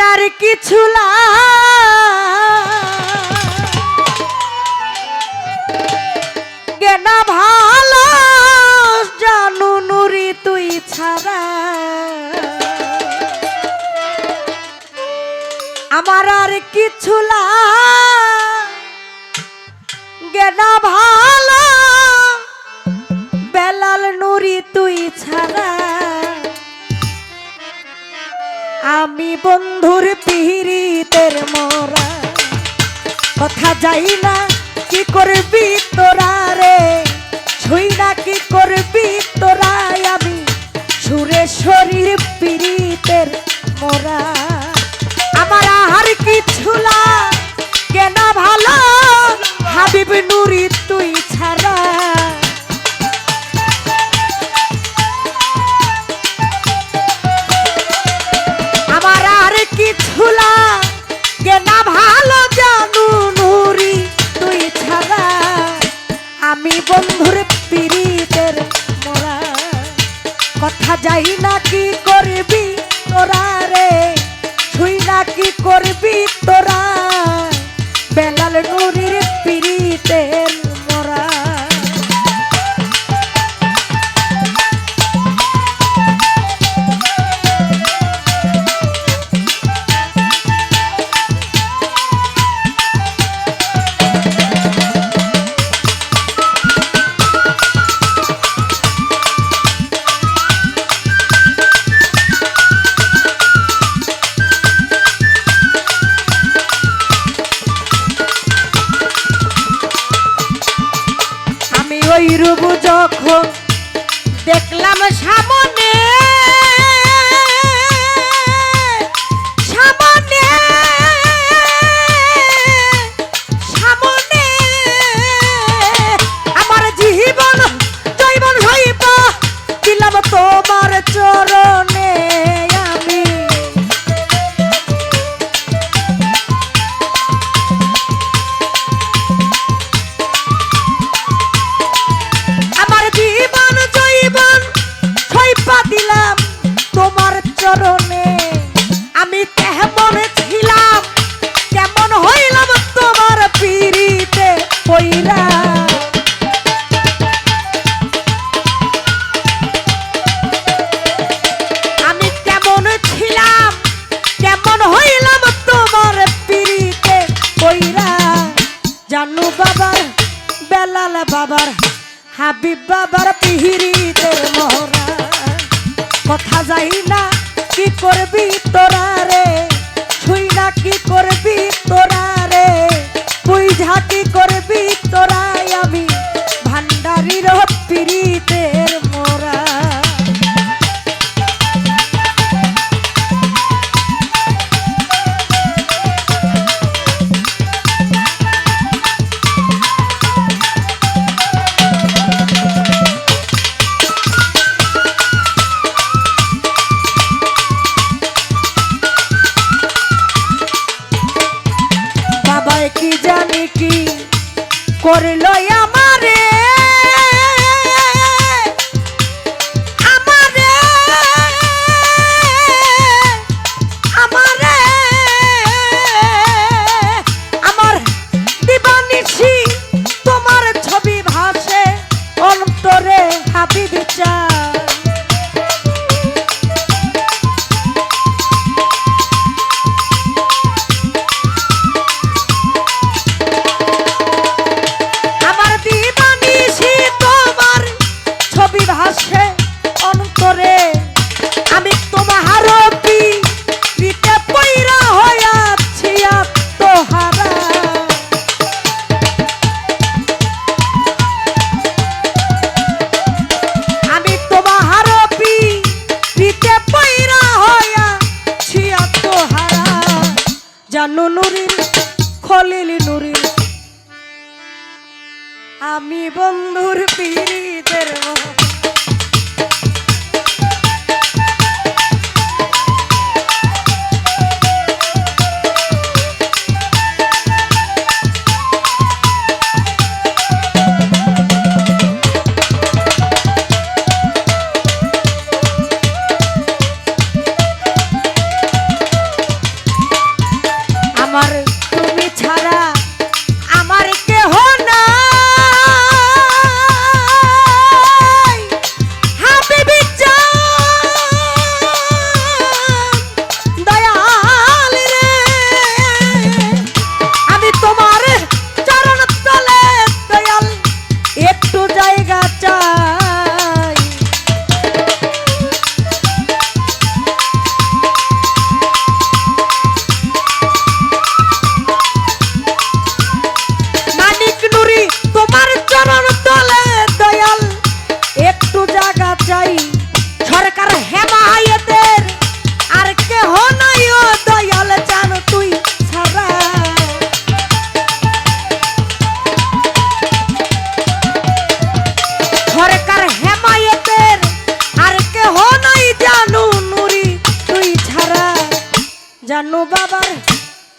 আর কিছু না। গেনা ভালো, জানু নুরি তুই ছাড়া। আমার আর কিছু না। গেনা ভালো আমি বন্ধুর পিহিতের মরা। কথা যাই না, কি করবি তোরা রে? ছুই না, কি করবি তোরা আমি? সুরে শরীর পিড়িতের লাগে না ভাল প্রভু যখন দেখলাম সামনে বাবার হাবিব বাবার পিহিরিতে মহরা কথা যাই না কি করবি তোরা? জানো নুরির খলিল নুরির আমি বন্ধুর পীড়িতের মহা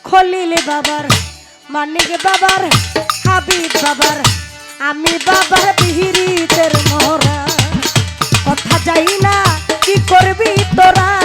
খলিল বাবার, মানিক বাবার, হাবিব বাবার, আমি বাবার বিহিরিতের মহরা কথা যাই না, কি করবি তোরা?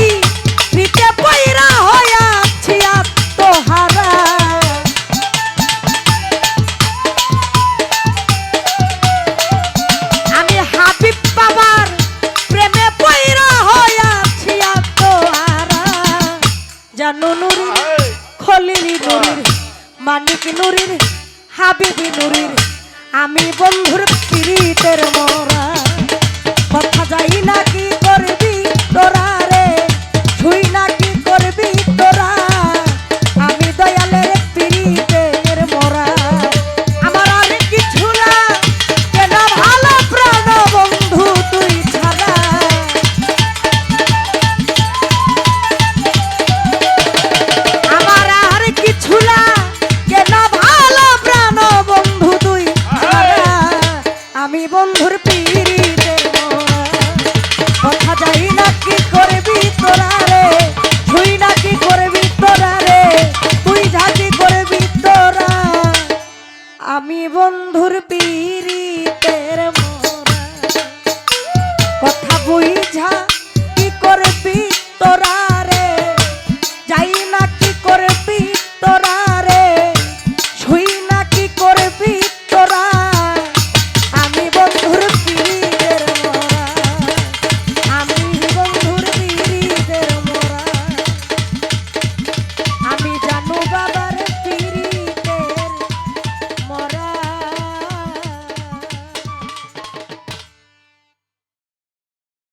জানো নুরি খলিলি নুরির মানিক নুরির হাবিবি নুরির আমি বন্ধুর পিরিতের মোরা। কথা যাই নাকি